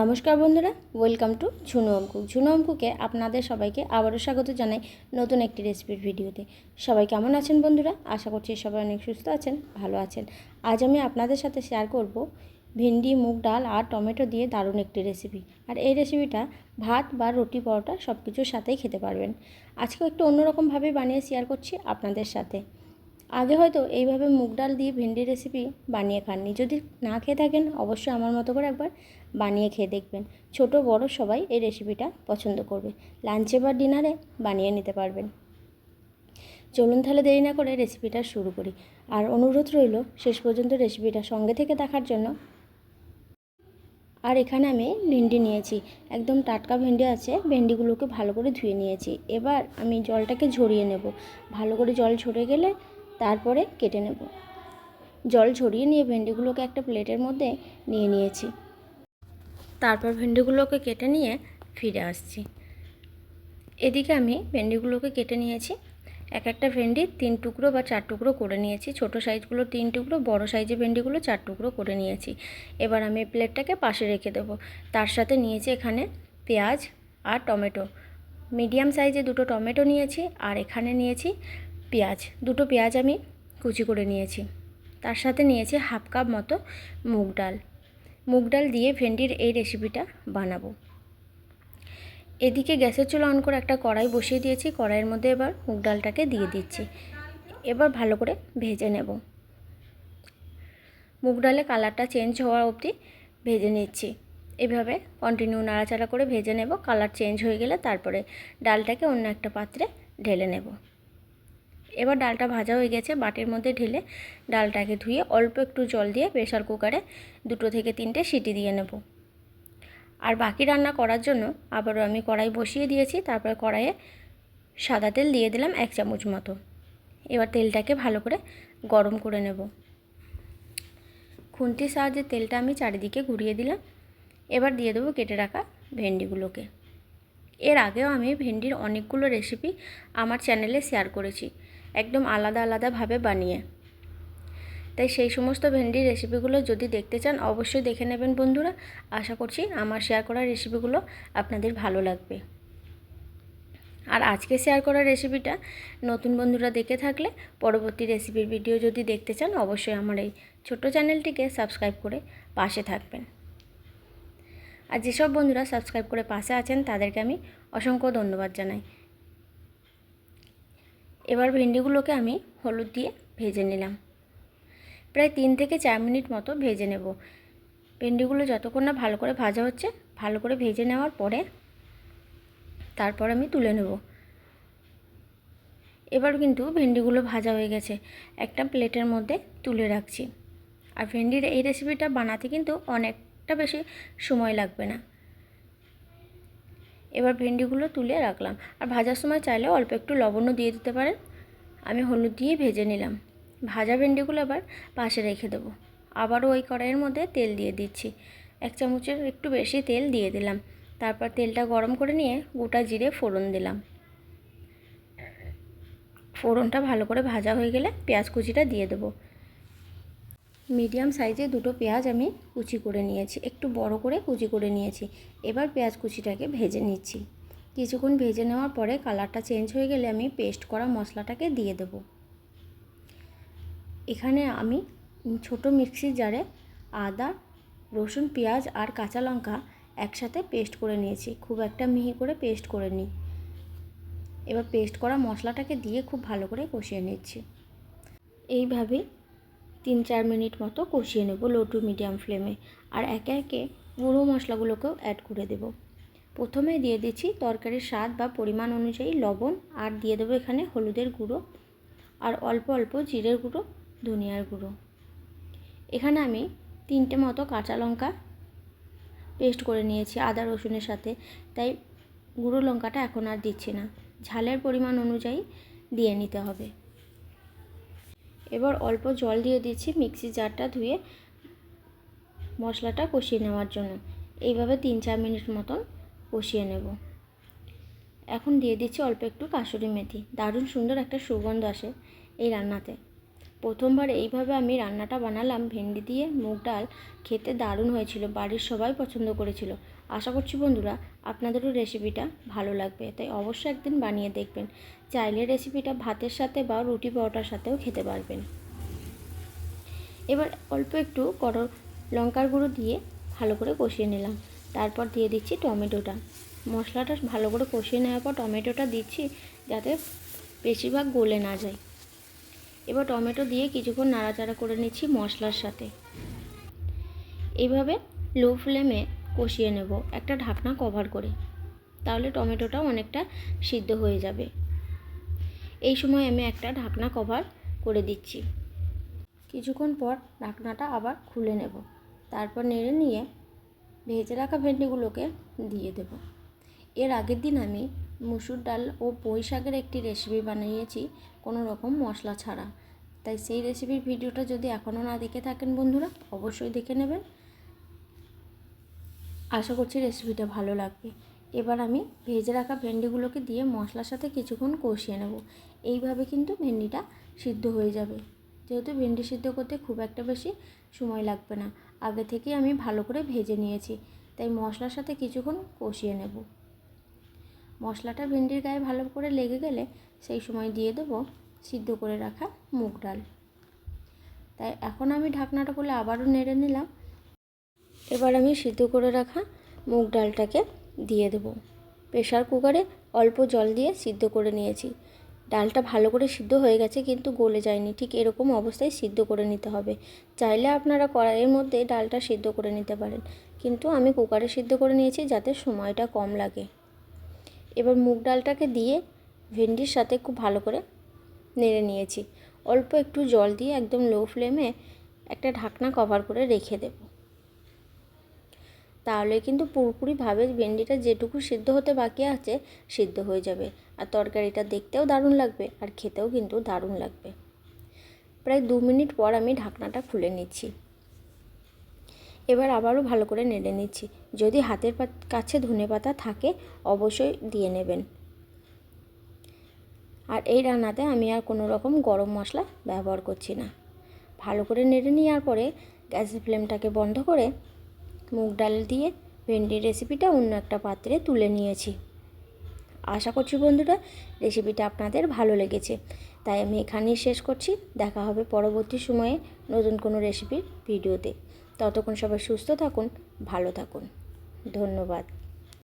নমস্কার বন্ধুরা welcome to Jhunu Anku Jhunu অঙ্কুকে আপনাদের সবাইকে আবারও স্বাগত জানাই নতুন একটি রেসিপির ভিডিওতে। সবাই কেমন আছেন বন্ধুরা? আশা করছি সবাই অনেক সুস্থ আছেন, ভালো আছেন। আজ আমি আপনাদের সাথে শেয়ার করব ভিন্ডি, মুগ ডাল আর টমেটো দিয়ে দারুণ একটি রেসিপি আর এই রেসিপিটা ভাত বা রুটি, পরোটা সব কিছুর সাথেই খেতে পারবেন। আজকেও একটু অন্যরকমভাবে বানিয়ে শেয়ার করছি আপনাদের সাথে। আগে হয়তো এইভাবে মুগ ডাল দিয়ে ভেন্ডি রেসিপি বানিয়ে খাননি। যদি না খেয়ে থাকেন, অবশ্যই আমার মতো করে একবার বানিয়ে খেয়ে দেখবেন। ছোট, বড় সবাই এই রেসিপিটা পছন্দ করবে। লাঞ্চে বা ডিনারে বানিয়ে নিতে পারবেন। চলুন তাহলে দেরি না করে রেসিপিটা শুরু করি। আর অনুরোধ রইল, শেষ পর্যন্ত রেসিপিটা সঙ্গে থেকে দেখার জন্য। আর এখানে আমি ভেন্ডি নিয়েছি। একদম টাটকা ভেন্ডি আছে, ভেন্ডিগুলোকে ভালো করে ধুয়ে নিয়েছি। এবার আমি জলটাকে ঝরিয়ে নেব। ভালো করে জল ঝরে গেলে তারপরে কেটে নেব। জল ঝরিয়ে নিয়ে ভেন্ডিগুলোকে একটা প্লেটের মধ্যে নিয়ে নিয়েছি। তারপর ভেন্ডিগুলোকে কেটে নিয়ে ফিরে আসছি। এদিকে আমি ভেন্ডিগুলোকে কেটে নিয়েছি। এক একটা ভেন্ডি তিন টুকরো বা চার টুকরো করে নিয়েছি। ছোট সাইজগুলো তিন টুকরো, বড় সাইজের ভেন্ডিগুলো চার টুকরো করে নিয়েছি। এবার আমি প্লেটটাকে পাশে রেখে দেব। তার সাথে নিয়েছি এখানে পেঁয়াজ আর টমেটো। মিডিয়াম সাইজে দুটো টমেটো নিয়েছি আর এখানে নিয়েছি পেঁয়াজ, দুটো পেঁয়াজ আমি কুচি করে নিয়েছি। তার সাথে নিয়েছি হাফ কাপ মতো মুগ ডাল। মুগ ডাল দিয়ে ভেন্ডির এই রেসিপিটা বানাবো। এদিকে গ্যাসের চুলা অন করে একটা কড়াই বসিয়ে দিয়েছি। কড়াইয়ের মধ্যে এবার মুগ ডালটাকে দিয়ে দিচ্ছি। এবার ভালো করে ভেজে নেব। মুগ ডালে কালারটা চেঞ্জ হওয়া অবধি ভেজে নিচ্ছি। এভাবে কন্টিনিউ নাড়াচাড়া করে ভেজে নেব। কালার চেঞ্জ হয়ে গেলে তারপরে ডালটাকে অন্য একটা পাত্রে ঢেলে নেব। এবার ডালটা ভাজা হয়ে গেছে, বাটির মধ্যে ঢেলে ডালটাকে ধুয়ে অল্প একটু জল দিয়ে প্রেশার কুকারে দুটো থেকে তিনটে সিটি দিয়ে নেব। আর বাকি রান্না করার জন্য আবারও আমি কড়াই বসিয়ে দিয়েছি, তারপরে কড়াইয়ে সাদা তেল দিয়ে দিলাম এক চামচ মতো। এবার তেলটাকে ভালো করে গরম করে নেব। খুন্তির সাহায্যে তেলটা আমি চারিদিকে ঘুরিয়ে দিলাম। এবার দিয়ে দেবো কেটে রাখা ভেন্ডিগুলোকে। এর আগেও আমি ভেন্ডির অনেকগুলো রেসিপি আমার চ্যানেলে শেয়ার করেছি। একদম আলাদা আলাদাভাবে বানিয়ে। তাই সেই সমস্ত ভেন্ডির রেসিপিগুলো যদি দেখতে চান, অবশ্যই দেখে নেবেন বন্ধুরা। আশা করছি আমার শেয়ার করা রেসিপিগুলো আপনাদের ভালো লাগবে। আর আজকে শেয়ার করা রেসিপিটা নতুন বন্ধুরা দেখে থাকলে পরবর্তী রেসিপির ভিডিও যদি দেখতে চান, অবশ্যই আমার এই ছোট্ট চ্যানেলটিকে সাবস্ক্রাইব করে পাশে থাকবেন। আর যেসব বন্ধুরা সাবস্ক্রাইব করে পাশে আছেন, তাদেরকে আমি অসংখ্য ধন্যবাদ জানাই। এবার ভেন্ডিগুলোকে আমি হলুদ দিয়ে ভেজে নিলাম। প্রায় তিন থেকে চার মিনিট মতো ভেজে নেব। ভেন্ডিগুলো যতক্ষণ না ভালো করে ভাজা হচ্ছে, ভালো করে ভেজে নেওয়ার পরে তারপর আমি তুলে নেব। এবার কিন্তু ভেন্ডিগুলো ভাজা হয়ে গেছে, একটা প্লেটের মধ্যে তুলে রাখছি। আর ভেন্ডির এই রেসিপিটা বানাতে কিন্তু অনেকটা বেশি সময় লাগবে না। এবার ভেন্ডিগুলো তুলে রাখলাম। আর ভাজার সময় চাইলে অল্প একটু লবণও দিয়ে দিতে পারেন। আমি হলুদ দিয়ে ভেজে নিলাম। ভাজা ভেন্ডিগুলো আবার পাশে রেখে দেবো। আবারও ওই কড়াইয়ের মধ্যে তেল দিয়ে দিচ্ছি। এক চামচের একটু বেশি তেল দিয়ে দিলাম। তারপর তেলটা গরম করে নিয়ে গোটা জিরে ফোড়ন দিলাম। ফোড়নটা ভালো করে ভাজা হয়ে গেলে পেঁয়াজ কুচিটা দিয়ে দেবো। মিডিয়াম সাইজে দুটো পেঁয়াজ আমি কুচি করে নিয়েছি। একটু বড় করে কুচি করে নিয়েছি। এবার পেঁয়াজ কুচিটাকে ভেজে নিচ্ছি। কিছুক্ষণ ভেজে নেওয়ার পরে কালারটা চেঞ্জ হয়ে গেলে আমি পেস্ট করা মশলাটাকে দিয়ে দেব। এখানে আমি ছোট মিক্সির জারে আদা, রসুন, পেঁয়াজ আর কাঁচা লঙ্কা একসাথে পেস্ট করে নিয়েছি। খুব একটা মিহি করে পেস্ট করে নিই এবার পেস্ট করা মশলাটাকে দিয়ে খুব ভালো করে কষিয়ে নিচ্ছি। এইভাবেই তিন চার মিনিট মতো কষিয়ে নেব লো টু মিডিয়াম ফ্লেমে আর একে একে গুঁড়ো মশলাগুলোকেও অ্যাড করে দেব। প্রথমে দিয়ে দিচ্ছি তরকারির স্বাদ বা পরিমাণ অনুযায়ী লবণ, আর দিয়ে দেবো এখানে হলুদের গুঁড়ো, আর অল্প অল্প জিরের গুঁড়ো, ধনিয়ার গুঁড়ো। এখানে আমি তিনটে মতো কাঁচা লঙ্কা পেস্ট করে নিয়েছি আদা, রসুনের সাথে। তাই গুঁড়ো লঙ্কাটা এখন আর দিচ্ছি না। ঝালের পরিমাণ অনুযায়ী দিয়ে নিতে হবে। এবার অল্প জল দিয়ে দিচ্ছি মিক্সি জারটা ধুয়ে মশলাটা কষিয়ে নেওয়ার জন্য। এইভাবে তিন চার মিনিট মতন কষিয়ে নেব। এখন দিয়ে দিচ্ছি অল্প একটু কাসুরি মেথি। দারুণ সুন্দর একটা সুগন্ধ আসে এই রান্নাতে। প্রথমবার এইভাবে আমি রান্নাটা বানালাম, ভেন্ডি দিয়ে মুগ ডাল খেতে দারুণ হয়েছিল, বাড়ির সবাই পছন্দ করেছিল। আশা করছি বন্ধুরা আপনাদেরও রেসিপিটা ভালো লাগবে। তাই অবশ্যই একদিন বানিয়ে দেখবেন। চাইলে রেসিপিটা ভাতের সাথে বা রুটি পরোটার সাথেও খেতে পারবেন। এবার অল্প একটু গর লঙ্কার গুঁড়ো দিয়ে ভালো করে কষিয়ে নিলাম। তারপর দিয়ে দিচ্ছি টমেটোটা। মশলাটা ভালো করে কষিয়ে নেওয়ার পর টমেটোটা দিচ্ছি যাতে বেশিরভাগ গলে না যায়। এবার টমেটো দিয়ে কিছুক্ষণ নাড়াচাড়া করে নিচ্ছি মশলার সাথে। এইভাবে লো ফ্লেমে কষিয়ে নেব, একটা ঢাকনা কভার করে। তাহলে টমেটোটাও অনেকটা সিদ্ধ হয়ে যাবে। এই সময় আমি একটা ঢাকনা কভার করে দিচ্ছি। কিছুক্ষণ পর ঢাকনাটা আবার খুলে নেব। তারপর নেড়ে নিয়ে ভেজে রাখা ভেন্ডিগুলোকে দিয়ে দেব। এর আগের দিন আমি মুসুর ডাল ও পুঁই শাকের একটি রেসিপি বানিয়েছি কোনো রকম মশলা ছাড়া। তাই সেই রেসিপির ভিডিওটা যদি এখনও না দেখে থাকেন বন্ধুরা, অবশ্যই দেখে নেবেন। আশা করছি রেসিপিটা ভালো লাগবে। এবার আমি ভেজে রাখা ভেন্ডিগুলোকে দিয়ে মশলার সাথে কিছুক্ষণ কষিয়ে নেব। এইভাবে কিন্তু ভেন্ডিটা সিদ্ধ হয়ে যাবে। যেহেতু ভেন্ডি সিদ্ধ করতে খুব একটা বেশি সময় লাগবে না। আগে থেকেই আমি ভালো করে ভেজে নিয়েছি। তাই মশলার সাথে কিছুক্ষণ কষিয়ে নেব। মশলাটা ভেন্ডির গায়ে ভালো করে লেগে গেলে সেই সময় দিয়ে দেবো সিদ্ধ করে রাখা মুগ ডাল। তাই এখন আমি ঢাকনাটা খুলে আবারও নেড়ে নিলাম। এবার আমি সিদ্ধ করে রাখা মুগ ডালটাকে দিয়ে দেবো। প্রেশার কুকারে অল্প জল দিয়ে সিদ্ধ করে নিয়েছি। ডালটা ভালো করে সিদ্ধ হয়ে গেছে কিন্তু গলে যায়নি। ঠিক এরকম অবস্থায় সিদ্ধ করে নিতে হবে। চাইলে আপনারা কড়াইয়ের মধ্যে ডালটা সিদ্ধ করে নিতে পারেন। কিন্তু আমি কুকারে সিদ্ধ করে নিয়েছি যাতে সময়টা কম লাগে। এবার মুগ ডালটাকে দিয়ে ভেন্ডির সাথে খুব ভালো করে নেড়ে নিয়েছি। অল্প একটু জল দিয়ে একদম লো ফ্লেমে একটা ঢাকনা কভার করে রেখে দেব। তাহলে কিন্তু পুরোপুরিভাবে ভেন্ডিটা যেটুকু সিদ্ধ হতে বাকি আছে, সিদ্ধ হয়ে যাবে। আর তরকারিটা দেখতেও দারুণ লাগবে আর খেতেও কিন্তু দারুণ লাগবে। প্রায় দু মিনিট পর আমি ঢাকনাটা খুলে নিচ্ছি। এবার আবারও ভালো করে নেড়ে নিচ্ছি। যদি হাতের কাছে ধনে পাতা থাকে, অবশ্যই দিয়ে নেবেন। আর এই রান্নাতে আমি আর কোনো রকম গরম মশলা ব্যবহার করছি না। ভালো করে নেড়ে নেওয়ার পরে গ্যাসের ফ্লেমটাকে বন্ধ করে মুগ ডাল দিয়ে ভেন্ডির রেসিপিটা অন্য একটা পাত্রে তুলে নিয়েছি। আশা করছি বন্ধুরা রেসিপিটা আপনাদের ভালো লেগেছে। তাই আমি এখানেই শেষ করছি। দেখা হবে পরবর্তী সময়ে নতুন কোনো রেসিপির ভিডিওতে ততক্ষণ সবাই সুস্থ থাকুন, ভালো থাকুন। ধন্যবাদ।